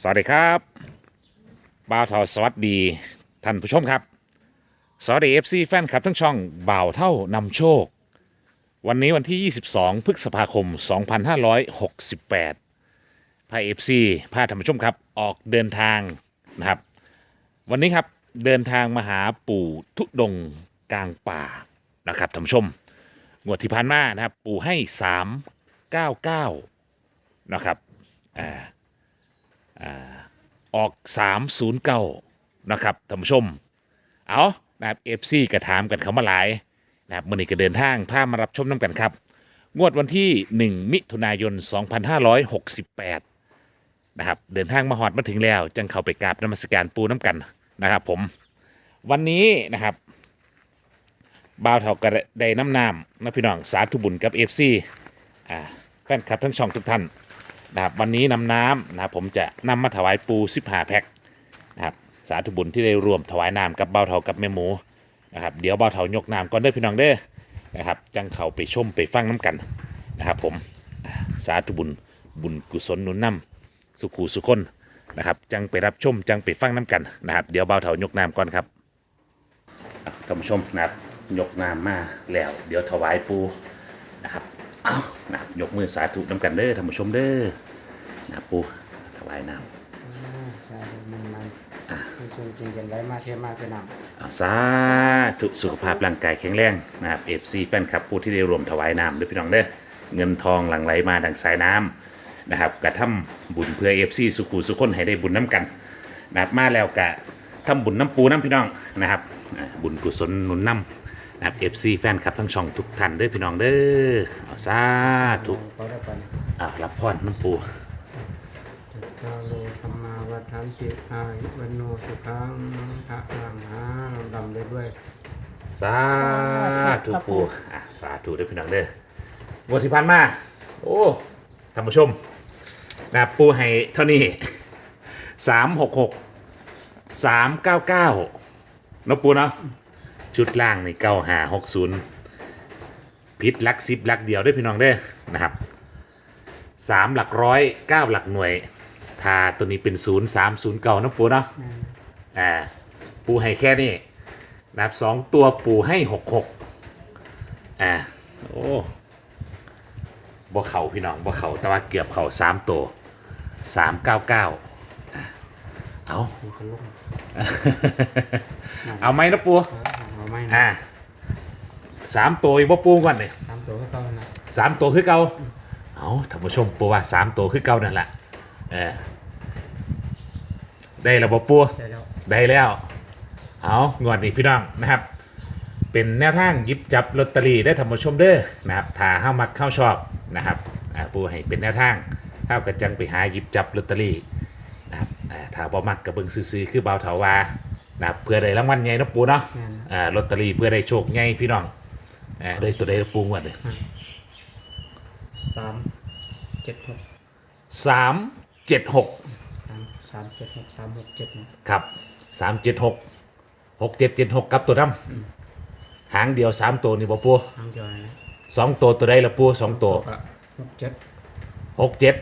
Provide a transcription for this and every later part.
สวัสดีครับบ่าวเท่าสวัสดีท่านผู้ชมครับ สวัสดีเอฟซีแฟนคลับทั้งช่องบ่าวเท่านำโชค วันนี้วันที่ 22 พฤษภาคม 2568พาเอฟซีพาท่านผู้ชมครับ ออกเดินทางนะครับ วันนี้ครับเดินทางมาหาปู่ทุดงกลางป่านะครับท่านผู้ชมงวดที่ผ่านมานะครับ ปู่ให้ 399 นะครับอ่า ออก 309 นะครับท่านผู้ชม เอานะครับเอฟซีกระถามกันเขามาหลายนะครับมื่อนี้ก็เดินทางพามารับชมน้ำกันครับ งวดวันที่ 1 มิถุนายน 2568 นะครับเดินทางมาหอดมาถึงแล้ว จังเข้าไปกราบนมัสการปูน้ำกันนะครับผมวันนี้นะครับบ่าวเท่ากระไดน้ำนามนะพี่น้องสาธุบุญกับเอฟซีแฟนคลับทั้งช่องทุกท่าน นะครับวันนี้นำน้ำนะครับผมจะนำมาถวายปูสิบหาแพ็คนะครับสาธุบุญที่ได้รวมถวายน้ำกับเบาเถากับแม่หมูนะครับเดี๋ยวเบาเถายกน้ำก่อนเด้อพี่น้องเด้อนะครับจังเขาไปชมไปฟังน้ำกันนะครับผมสาธุบุญบุญกุศลนุนนำสุขูสุคนนะครับจังไปรับชมจังไปฟังน้ำกันนะครับเดี๋ยวเบาเถายกน้ำก่อนครับท่านผู้ชมนะครับยกน้ำมาแล้ว เดี๋ยวถวายปูนะครับเอา ยกมือสาธุน้ำกันเด้อท่านผู้ชมเด้อนะปูถวายน้ใช่มันมันคือส่วนจริงกันไรมาเทียมมาคือนำำเอาสาธุสุขภาพร่างกายแข็งแรงนะครับเอฟซีแฟนคลับผู้ที่ได้รวมถวายน้ำด้วยพี่น้องเด้อเงินทองหลั่งไหลมาดังสายน้ำนะครับกระทำบุญเพื่อเอฟซีสุขุสุขคนให้ได้บุญน้ำกันนะครับมาแล้วกะทำบุญน้ำปูน้ำพี่น้องนะครับอ่าบุญกุศลหนุนน้ำ นะครับเอฟซีแฟนคลับทั้งช่องทุกท่านเด้อพี่น้องเด้อเอาสาธุก็ได้ปันอ่ารับพรน้ำปูกาโลธรรมาวัฏันติอายุวันโนสุขังพระลังหาลำดำเลยด้วยสาธุปูอะสาธุเด้อพี่น้องเด้องวดที่ผ่านมาโอ้ท่านผู้ชมนะปูให้เท่านี้สามหกหกสามเก้าเก้านาะปูเนาะ ชุดล่างในเก้าหาหกศูนย์พิษลักซิบลักเดียวเด้วยพี่น้องเด้อนะครับสามหลักร้อยเก้าหลักหน่วยทาตัวนี้เป็นศูนย์สามศูนย์เก่านาะปูเนาะอ่าปูให้แค่นี้นะครับสองตัวปูให้หกหกอ่าโอ้บ่เข่าพี่น้องบ่เข่าแต่ว่าเกือบเข่าสามตัวสามเก้าเก้าเอามีคนลุกเอาไหมนะปู เอาไม่อ่าสามตัวอีกบ่ปูก่อนเลยตามตัวก็เก่านะสามตัวคือเก่าเอาท่านผู้ชมปูว่าสามตัวคือเก่านั่นแหละเออได้แล้วบ่ปู ได้แล้วได้แล้ว เอางวดนี้พี่น้องนะครับ เป็นแนวทางหยิบจับลอตเตอรี่ได้ทำมาชมเด้อนะครับถ้าห้ามักเข้าชอบนะครับอ่าปูให้เป็นแนวทางเท่ากับจังไปหาหยิบจับลอตเตอรี่นะครับอ่าถ้าบ่มักกับเบิงซื้อๆคือเบาเถาว่านะครับเพื่อได้รางวัลใหญ่เนาะปูเนาะ อ่าลอตเตอรี่เพื่อได้โชคใหญ่พี่น้องอ่าได้ตัวใดปูงวดเลยสามเจ็ดหกสามเจ็ดหกสามสามเจ็ดหกสามหกเจ็ดนะครับสามเจ็ดหกหกเจ็ดเจ็ดหกกับตัวน้ำหางเดียวสามตัวนี่บ่ปูทางเดียวเลยนะสองตัวตัวใดละปูสองตัวก็หกเจ็ดหกเจ็ด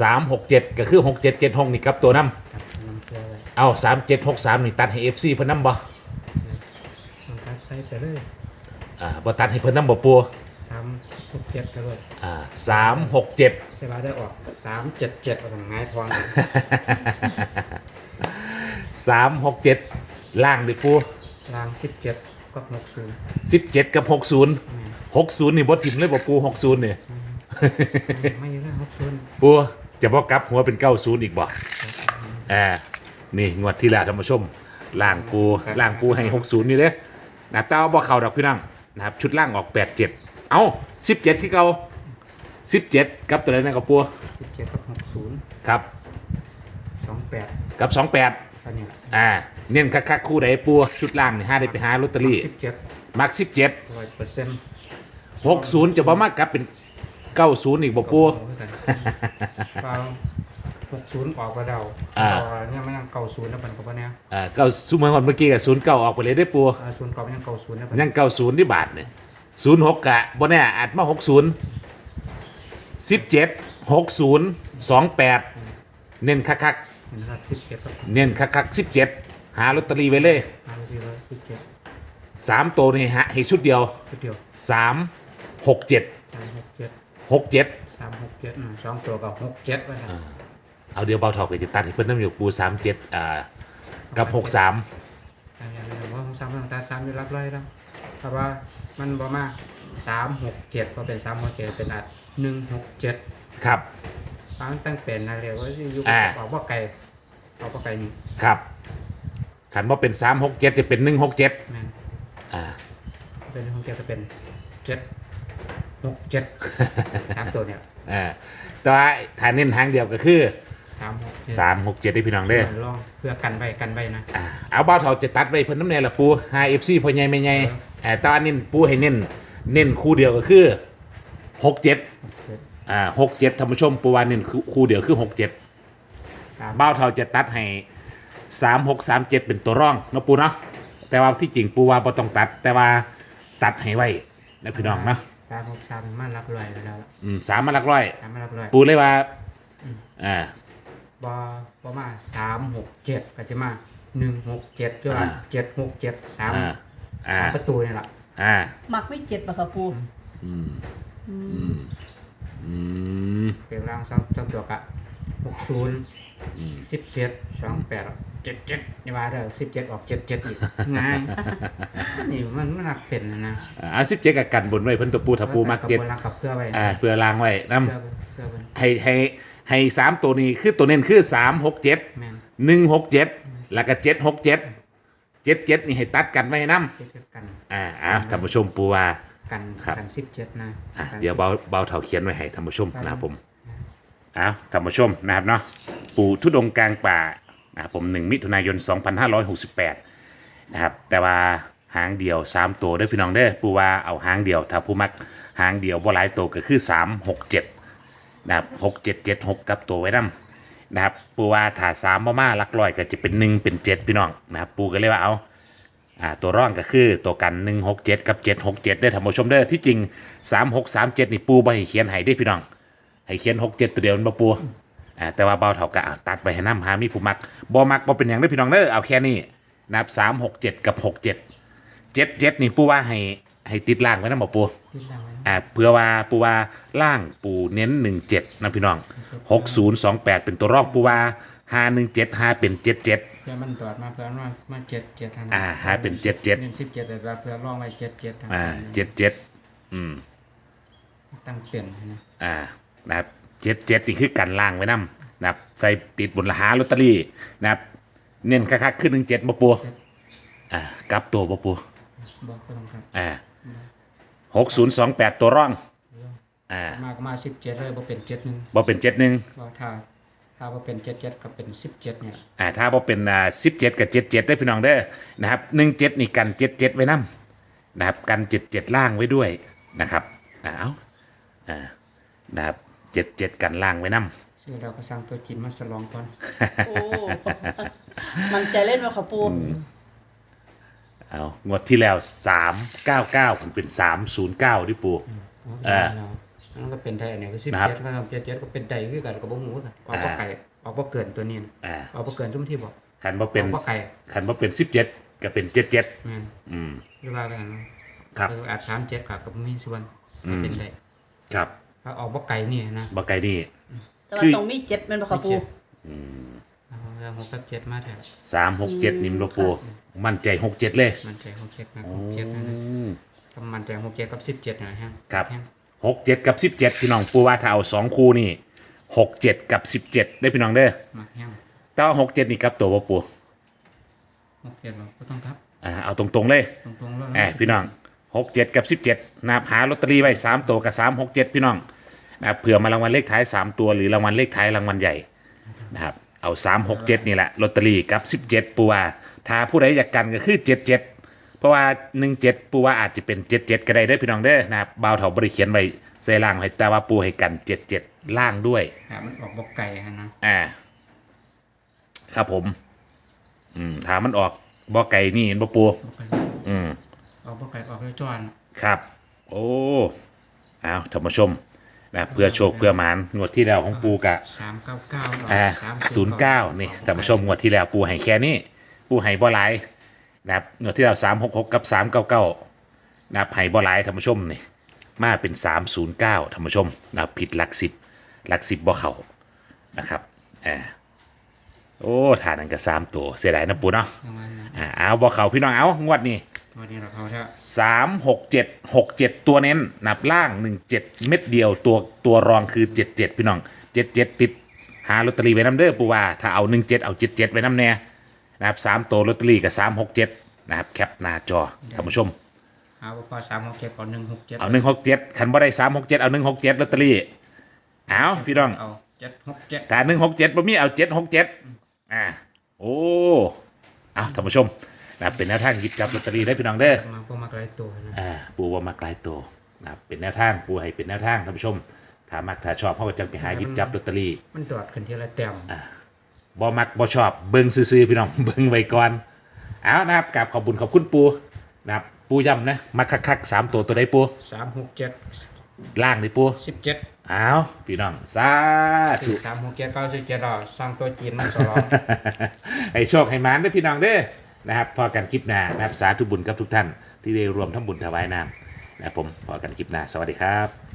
สามหกเจ็ดก็คือหกเจ็ดเจ็ดหกนี่กับตัวน้ครับนำตัวเลยำเอาสามเจ็ดหกสามนี่ตัดให้เอฟซีเพิ่นน้ำบ่มันก็ ใส่ไปเลยอ่าบ่ตัดให้เพิ่นน้ำบ่ปูสามหกเจ็ดก็เลยอ่าสามหกเจ็ด เวลาได้ออกสามเจ็ดเจ็ดเอาทางง่ายทอง สามหกเจ็ดล่างดิปูรางสิบเจ็ดก็หกศูนย์สิบเจ็ดกับหกศูนย์หกศูนย์นี่บ่ถิ่มเลยบ่ปูหกศูนย์นี่ไม่เยอะหกศูนย์ปูจะบ่กลับหัวเป็นเก้าศูนย์อีกบ่อ่านี่งวดที่แล้วท่านผู้ชมล่างปูล่างปูให้หกศูนย์นี่เด้ นะแต่ว่าบ่เข้าดอกพี่น้องนะครับชุดล่างออกแปดเจ็ดเอ้าสิบเจ็ดที่เก่าสิบเจ็ดกับตัวไหนนะกับปูสิบเจ็ดกับหกศูนย์ครับสองแปดกับสองแปดอันนี้แหละอ่าเน้นคักๆคู่ใดปูชุดล่างนี่ห้าได้ไปหาลอตเตอรี่สิบเจ็ดมักสิบเจ็ดร้อยเปอร์เซ็นต์หกศูนย์จะบ่มากกลับเป็นเก้าศูนย์อีกบ่ปูเปล่า หกศูนย์ออกกระเดาอ่าเก่าเนี่ยมันยังเก่าศูนย์นะเป็นกับว่าเนี่ยอ่าเก้าศูนย์เหมือนก่อนเมื่อกี้กับศูนย์เก้าออกไปเลยได้อปูอ่าศูนย์เก่ามันยังเก่าศูนย์นะเป็นยังเก้าศูนย์ที่บาทเนี่ยศูนย์หกกะบ่แน่อาจมาหกศูนย์สิบเจ็ดหกศูนย์สองแปดเน้นคักนะครับสิบเจ็ดครับๆเน้นคักๆสิบเจ็ดหาลอตเตอรี่ไว้เลยห้าสี่ร้อยสิบเจ็ดสามตัวนี่ฮะให้ชุดเดียวชุดเดียวสามหกเจ็ดสามหกเจ็ดหกเจ็ดสามหกเจ็ดอืมสองตัวกับหกเจ็ดไว้ครับ เอาเดียวเบาเถอกจะตัดให้เพิ่นน้ำอยู่ปูสามเจ็ดอ่ากับหกสามอันนี้เรื่องว่าของสามเรื่องตาสามได้รับร้อยแล้วเพราะว่ามันบ่มาสามหกเจ็ดพอเป็นสามหกเจ็ดเป็นอัดหนึ่งหกเจ็ดครับ ฟังตั้งเป็นนะเรียกว่าอยู่อ่า ออกว่าไก่ออกว่าไก่นี่ครับขันว่าเป็นสามหกเจ็ดจะเป็นหนึ่งหกเจ็ดแม่นอ่าเป็นหกเจ็ดก็เป็นเจ็ดหกเจ็ดสามตัวเนี่ยอ่าแต่ว่าฐานเน้นทางเดียวก็คือ สามหกเจ็ดสามหกเจ็ดได้พี่น้องเด้อลองเพื่อกันไว้กันไว้นะอ่าเอาเบาเถอกจะตัดไว้เพิ่นน้ำแน่ละปูหาเอฟซีพ่อใหญ่ไม่ใหญ่เอออ่าแตอนนี้ปูให้เน้นเน้นคู่เดียวก็คือหกเจ็ดเจ็ดอ่าหกเจ็ดท่านผู้ชมปูวาเน้นคู่คู่เดียวคือหกเจ็ดสามเบ้าเท่าจะตัดให้สามหกสามเจ็ดเป็นตัวร่องเนาะปูเนาะแต่ว่าที่จริงปูว่าบ่ต้องตัด แต่ว่าตัดให้ไว้นะพี่น้องเนาะสามหกสามมันรับรวยไปแล้วล่ะอืมสามมาหลักร้อยสามมันรับรวยปูเลยว่าอ่า บอประมาณสามหกเจ็ดก็จะมาหนึ่งหกเจ็ดด้วยเจ็ดหกเจ็ดสามอ่าอ่าสามประตูนี่แหละอ่ามักไม่เจ็ดปะค่ะปูอืมเปลี่ยนร่างสองสองตัวกะหกศูนย์สิบเจ็ดสองแปดเจ็ดเจ็ดนี่ว่าเด้อสิบเจ็ดออกเจ็ดเจ็ดอีกง่ายนี่มันมันหนักเป็นนะนะอ่าสิบเจ็ดกับกันบนไว้เพิ่นตัวปูถ้าปูมักเจ็ดรักกับเพื่อไว้อ่าเพื่อล้างไว้นํเพื่อเพื่อเป็นให้ให้ ให้สามตัวนี้คือตัวเน้นคือสามหกเจ็ดแมนหนึ่งหกเจ็ดแล้วก็เจ็ดหกเจ็ดเจ็ดเจ็ดนี่ให้ตัดกันไว้นํเจ็ดกันอ่าอ้าวท่านผู้ชมปูว่า กันครับ กันสิบเจ็ดนะอะกันเดี๋ยวเบาเบาเถาเขียนไว้ให้ท่านผู้ชมนะครับผมอ้าวท่านผู้ชมนะครับเนาะปู่ทุดงค์กลางป่านะครับผมหนึ่งมิถุนายน 2568 นะครับ แต่ว่าหางเดียว 3 ตัวเด้อพี่น้องเด้อปู่ว่าเอาหางเดียว ถ้าผู้มักหางเดียวบ่หลายตัวก็คือ 3 6 7 นะครับ6 7 7 6กับตัวไว้นํนะครับปูว่าถ้า3บ่มาลักร้อยก็จะเป็น1เป็น7พี่น้องนะครับปูก็เลยว่าเอาอ่าตัวร่องก็คือตัวกัน 167 กับ 767ได้ท่านผู้ชมเด้อที่จริง 3637 นี่ปูบ่ให้เขียนให้ได้พี่น้อง ให้เขียน 67 ตัวเดียวมันบ่ปูอ่าแต่ว่าเบาเท่ากับอ่าตัดไปให้น้ำหามีผู้มักบ่มักบ่เป็นอย่างได้อพี่น้องเด้อเอาแค่นี้นะครับ367 กับ 67 77 นี่ปูว่าให้ ให้ติดล่างไว้นะบ่ปูติดตามไว้อ่าเพื่อว่าปูว่าล่างปูเน้น17นะพี่น้อง6028เป็นตัวร่องปูว่า517 5เป็น77เพื่อมันตรวจมาเพื่อมามาเจ็ดเจ็ดนะอ่าหาเป็น77เน้นสิบเจ็ดแต่ว่าเพื่อลองไว้เจ็ดเจ็ดนะอ่าเจ็ดเจ็ดอืม ตั้งเปลี่ยนนะอ่า นะครับเจ็ดเจ็ดนี่คือกันล่างไว้นํนะครับ ใส่ติดบนละหาลอตเตอรี่นะครับ เน้นคักๆขึ้นหนึ่งเจ็ดบ่ปัวอ่ากลับตัวบ่ปัวบอกก็ต้องครับ อ่า หกศูนย์สองแปดตัวร่อง อ่า มากมาสิบเจ็ดเลยบ่เป็นเจ็ดหนึ่งบ่เป็นเจ็ดหนึ่งว่าถ้าถ้าบ่เป็นเจ็ดเจ็ดก็เป็นสิบเจ็ดเนี่ยอ่า ถ้าบ่เป็นอ่าสิบเจ็ดกับเจ็ดเจ็ดได้อพี่น้องเด้อ นะครับหนึ่งเจ็ดนี่กันเจ็ดเจ็ดไว้นํนะครับ กันเจ็ดเจ็ดล่างไว้ด้วยนะครับอ่าเอาอ่า นะครับเจ็ดเจ็ดกันล่างไว้นํซึ่งเราก็สร้างตัวจินมาสลองก่อน โอ้ มันใจเล่นปะค่ะปู เอางวดที่แล้ว399ผมเป็น309ดิปูเออมันก็เป็นไทยเนี่ยก็สิบนะครับเจ็ดก็ทำเจ็ดเจ็ดก็เป็นไทยคือกันก็บ่ฮู้คือกันออกบ่ไก่ออกบ่เกินตัวนี้อ่าออกบ่เกินทุกที่บอกขันบ่เป็นเอาบ่ไกลขันบ่เป็น17ก็เป็น77แม่นอืมเวลากันเนาะครับเอออาจสามเจ็ดก็ก็มีส่วนก็เป็นได้ครับถ้าออกบ่ไก่นี่นะบ่ไกลนี่แต่ว่าคือต้องมีเจ็ดเป็นปะค่ะปูเอา เรื่องหกกับเจ็ดมาแทน367นี่มันบ่ปูมั่นใจ67เลยมันใจหกเจ็ดนะหกเจ็ดนะก็มันใจหกเจ็ดกับสิบเจ็ดนะฮะครับฮะ67กับ17พี่น้องปูว่าถ้าเอา2คู่นี่67กับ17ได้พี่น้องเด้อมาแห้งแต่ว่า67นี่กลับตัวบ่ปูหกเจ็ดเราก็ต้องครับ อ่าเอาตรงๆเลย ตรงๆแล้วอ่าพี่น้องหกเจ็ดกับสิบเจ็ดนะครับหาลอตเตอรี่ไว้สามตัวกับสามหกเจ็ดพี่น้องนะครับเผื่อมารางวัลเลขท้ายสามตัวหรือรางวัลเลขท้ายรางวัลใหญ่นะครับ เอาสามหกเจ็ดนี่แหละลอตเตอรี่กับสิบเจ็ดปูว่าถ้าผู้ใดอยากกันก็คือเจ็ดเจ็ดเพราะว่าหนึ่งเจ็ดปูว่าอาจจะเป็นเจ็ดเจ็ดก็ได้เด้อพี่น้องเด้อนะครับบ่าวเถาบริเขียนไว้ใส่ล่างให้แต่ว่าปูให้กันเจ็ดเจ็ดล่างด้วยครับมันออกบ่ไก่ฮะนะอ่าครับผม อืมถ้ามันออกบ่ไก่นี่เห็นบ่ปูบ่ไก่อืมออกบ่ไก่ออกไปจอนครับ โอ้เอาท่านผู้ชม นะครับเพื่อโชคเพื่อหมานงวดที่แล้วของปูกะสามเก้าเก้าอ่าศูนย์เก้านี่ท่านผู้ชมงวดที่แล้วปูให้แค่นี้ ปูให้บ่หลายนะครับงวดที่แล้วสามหกหกกับสามเก้าเก้านะครับให้บ่หลายท่านผู้ชมนี่มาเป็นสามศูนย์เก้าท่านผู้ชมนะครับผิดหลักสิบหลักสิบบ่เขานะครับอ่าโอ้ฐานนั้นก็สามตัวเสียดายนะปูเนาะประมาณนั้นอ่าเอาบ่เขาพี่น้องเอางวดนี้ วันนี้เราเขาจะสามหกเจ็ดหกเจ็ดตัวเน้นนับล่างหนึ่งเจ็ดเม็ดเดียวตัวตัวรองคือเจ็ดเจ็ดพี่น้องเจ็ดเจ็ดติดหาลอตเตอรี่ไว้น้ำเด้อปูว่าถ้าเอาหนึ่งเจ็ดเอาเจ็ดเจ็ดไว้น้ำแน่นะครับสามตัวลอตเตอรี่กับสามหกเจ็ดนะครับแคปหน้าจอท่านผู้ชมเอาพอสามหกเจ็ดก่อนหนึ่งหกเจ็ดเอาหนึ่งหกเจ็ดขันบ่ได้สามหกเจ็ดเอาหนึ่งหกเจ็ดลอตเตอรี่เอาพี่น้องเอาเจ็ดหกเจ็ดถ้าหนึ่งหกเจ็ดบ่มีเอาเจ็ดหกเจ็ดอ่าโอ้เอาท่านผู้ชม นะครับเป็นแนวทางหยิบจับลอตเตอรี่ได้พี่น้องเด้อมาพวกมาไกลตัวนะอ่าปูว่ามาไกลตัวนะครับเป็นแนวทางปูให้เป็นแนวทางท่านผู้ชมถ้ามักถ้าชอบเขาก็จังไปหาหยิบจับลอตเตอรี่มันตรวจขึ้นทีละแต้มบ่มักบ่ชอบเบิ่งซื่อๆพี่น้องเบิ่งไว้ก่อนเอานะครับกราบขอบคุณขอบคุณปูนะครับปูย้ำนะมักคักๆสามตัวตัวใดปูสามหกเจ็ดล่างนี่ปูสิบเจ็ดเอาพี่น้องสาธุสามหกเจ็ดเก้าสิบเจ็ดเราสร้างตัวจีนมาสลองให้โชคให้หมานด้วยพี่น้องเด้อ นะครับพอกันคลิปหน้านะครับสาธุบุญกับทุกท่านที่ได้รวมทั้งบุญถวายน้ำนะครับผมพอกันคลิปหน้าสวัสดีครับ